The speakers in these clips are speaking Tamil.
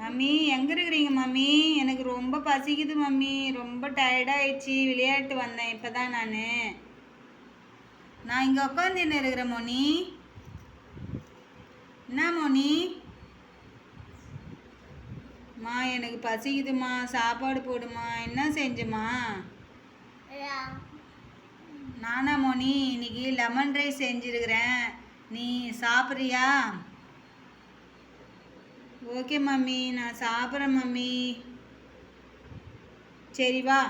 மம்மி எங்கே இருக்கிறீங்க மம்மி? எனக்கு ரொம்ப பசிக்குது மம்மி. ரொம்ப டயர்டாயிடுச்சு விளையாட்டு வந்தேன். இப்போ தான் நான். நான் இங்கே உட்காந்துன்னு இருக்கிறேன் மோனி? என்ன மோனி? மா எனக்கு பசிக்குதுமா. சாப்பாடு போடுமா. என்ன செஞ்சுமா நானா மோனி இன்னைக்கு லெமன் ரைஸ் செஞ்சுருக்கிறேன். நீ சாப்பிட்றியா? Okay mummy. நான் சாப்பிட்றேன் மம்மி. சரி வா.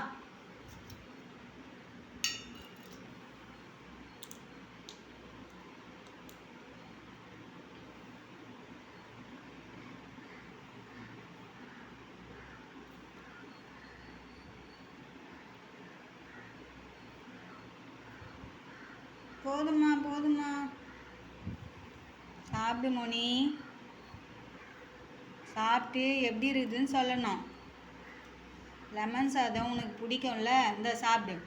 போதுமா போதுமா சாப்பிடு மோனி. சாப்பிட்டு எப்படி இருக்குதுன்னு சொல்லணும். லெமன் சாதம் உனக்கு பிடிக்கும்ல இந்த சாப்பிடு.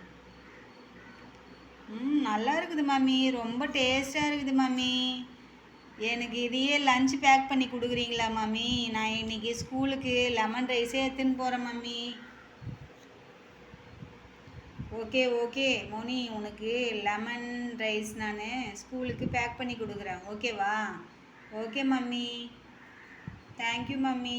ம் நல்லா இருக்குது மாமி ரொம்ப டேஸ்ட்டாக இருக்குது மாமி. எனக்கு இதையே லஞ்ச் பேக் பண்ணி கொடுக்குறீங்களா மாமி? நான் இன்னைக்கு ஸ்கூலுக்கு லெமன் ரைஸே எடுத்துன்னு போகிறேன் மம்மி ஓகே ஓகே மோனி உனக்கு லெமன் ரைஸ் நான் ஸ்கூலுக்கு பேக் பண்ணி கொடுக்குறேன். ஓகேவா ஓகே மம்மி தேங்க்யூ மம்மி